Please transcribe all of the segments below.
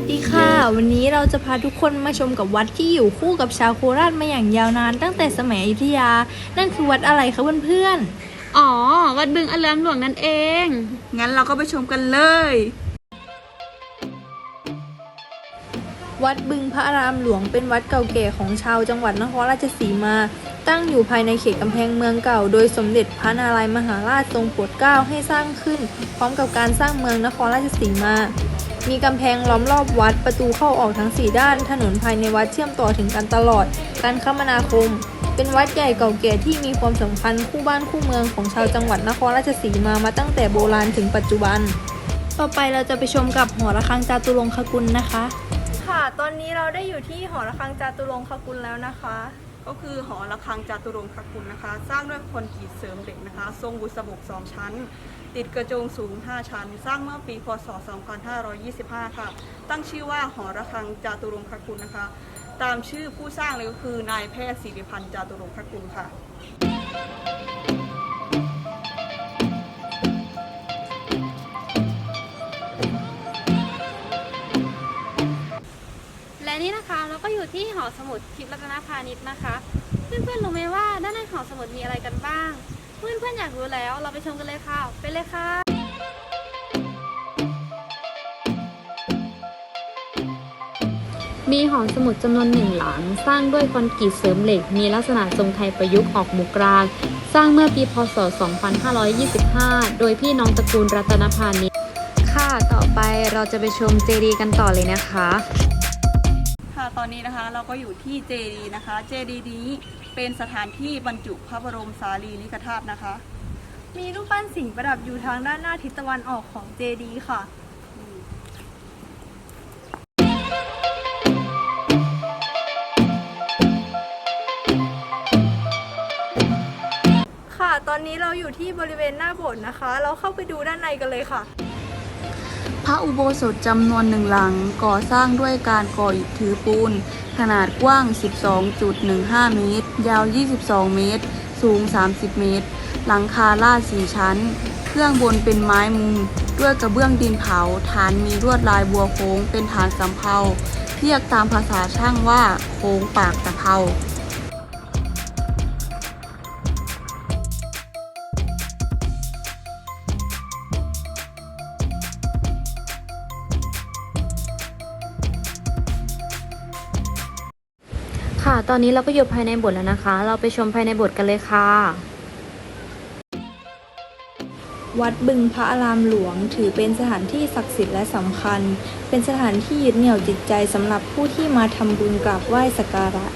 วัสดีค่ะ วันนี้เราจะพาทุกคนมาชมกับวัดที่อยู่คู่กับชาวโคราชมาอย่างยาวนาน ตั้งแต่สมัยอยุธยา นั่นคือวัดอะไรคะเพื่อนอ๋อ วัดบึงอเลิมหลวงนั่นเอง งั้นเราก็ไปชมกันเลยๆวัดบึงพระอารามหลวงเป็นวัดเก่าแก่ของชาวจังหวัดนครราชสีมา ตั้งอยู่ภายในเขตกำแพงเมืองเก่า โดยสมเด็จพระนารายมหาราชทรงโปรดเกล้าให้สร้างขึ้น พร้อมกับการสร้างเมืองนครราชสีมา มีกำแพงล้อมรอบวัด ประตูเข้าออกทั้ง 4 ด้าน ถนนภายในวัดเชื่อมต่อถึงกันตลอด การคมนาคม เป็นวัดใหญ่เก่าแก่ที่มีความสำคัญคู่บ้านคู่เมืองของชาวจังหวัดนครราชสีมามาตั้งแต่โบราณถึงปัจจุบัน ต่อไปเราจะไปชมกับหอระฆังจาตุรงคกุลนะคะ ค่ะ ตอนนี้เราได้อยู่ที่หอระฆังจาตุรงคกุลแล้วนะคะ ก็คือหอระฆังจาตุรงคคุลนะคะ สร้างด้วยคนกรีดเสริมเหล็กนะคะ ทรงบุษบกสองชั้น ติดกระโจงสูง 5 ชั้น สร้างเมื่อปีพศ 2525 ค่ะ ตั้งชื่อว่าหอระฆังจาตุรงคคุลนะคะ ตามชื่อผู้สร้างเลยก็คือนายแพทย์สิริพันธ์จาตุรงคคุลค่ะและ อยู่ที่หอสมุดทิพย์รัตนพาณิชย์นะคะ เพื่อนๆรู้ไหมว่าด้านในหอสมุดมีอะไรกันบ้าง เพื่อนๆอยากรู้แล้วเราไปชมกันเลยค่ะ ไปเลยค่ะ มีหอสมุดจำนวนหนึ่งหลัง สร้างด้วยคอนกรีตเสริมเหล็ก มีลักษณะทรงไทยประยุกต์ออกมุกราง สร้างเมื่อปีพศ 2525 โดยพี่น้องตระกูลรัตนพาณิชย์ค่ะ ต่อไปเราจะไปชมเจดีย์กันต่อเลยนะคะค่ะ ตอนนี้นะคะเราก็อยู่ที่เจดีนะคะ เจดีนี้เป็นสถานที่บรรจุพระบรมสารีริกธาตุนะคะ มีรูปปั้นสิงประดับอยู่ทางด้านหน้าทิศตะวันออกของเจดีค่ะ ค่ะ ตอนนี้เราอยู่ที่บริเวณหน้าโบสถ์นะคะ เราเข้าไปดูด้านในกันเลยค่ะ ระอุโบสถจำนวนหนึ่งหลังก่อสร้างด้วยการก่ออิฐถือปูน ขนาดกว้าง 12.15 เมตร ยาว 22 เมตร สูง 30 เมตร หลังคาลาดสีชั้น เครื่องบนเป็นไม้มุงด้วยกระเบื้องดินเผา ฐานมีลวดลายบัวโค้งเป็นฐานสำเภา เรียกตามภาษาช่างว่าโค้งปากตะเภา ค่ะ ตอนนี้เราก็อยู่ภายในโบสถ์แล้วนะคะ เราไปชมภายในโบสถ์กันเลยค่ะ วัดบึงพระอารามหลวงถือเป็นสถานที่ศักดิ์สิทธิ์และสำคัญ เป็นสถานที่ยึดเหนี่ยวจิตใจสำหรับผู้ที่มาทำบุญกราบไหว้สักการะ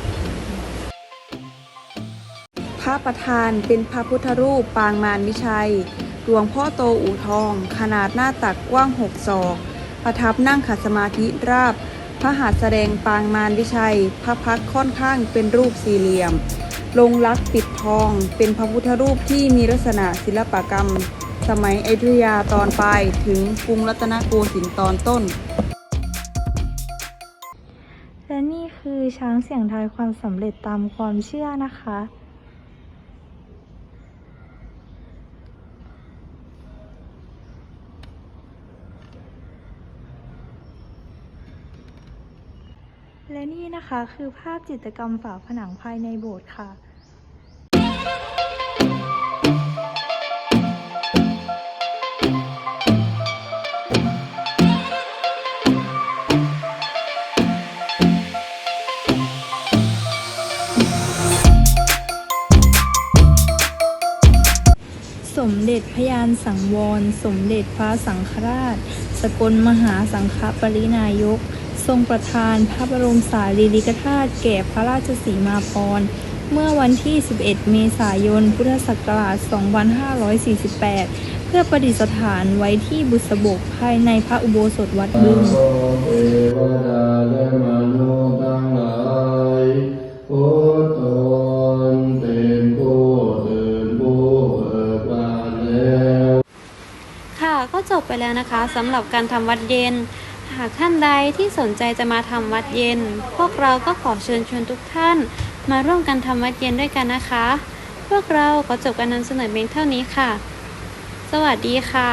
พระประธานเป็นพระพุทธรูปปางมารวิชัย หลวงพ่อโตอู่ทอง ขนาดหน้าตักกว้างหกศอก ประทับนั่งขัดสมาธิราบ พระหัตถ์แสดงปางมารวิชัย พระพักค่อนข้างเป็นรูปสี่เหลี่ยม ลงลักษ์ปิดทอง เป็นพระพุทธรูปที่มีลักษณะศิลปกรรม สมัยอยุธยาตอนปลายถึงกรุงรัตนโกสินทร์ตอนต้น และนี่คือช้างเสียงทายความสำเร็จตามความเชื่อนะคะ และนี่นะคะคือภาพจิตรกรรมฝาผนังภายในโบสถ์ค่ะสมเด็จพยานสังวร สมเด็จพระสังฆราช สกลมหาสังฆปรินายก ทรงประทานพระบรมสารีริกธาตุแก่พระราชสีมาภรณ์เมื่อวันที่ 11 เมษายน พุทธศักราช 2548 เพื่อประดิษฐานไว้ที่บุษบกภายในพระอุโบสถวัดบึงโอเทวดาและมนุษย์ทั้งหลายพุทโธนเป็นผู้ตื่นผู้เบิกบานแล้วค่ะก็จบไปแล้วนะคะสำหรับการทำวัดเย็น หากท่านใดที่สนใจจะมาทำวัดเย็น พวกเราก็ขอเชิญชวนทุกท่าน มาร่วมกันทำวัดเย็นด้วยกันนะคะ พวกเราขอจบการนำเสนอเพียงเท่านี้ค่ะ สวัสดีค่ะ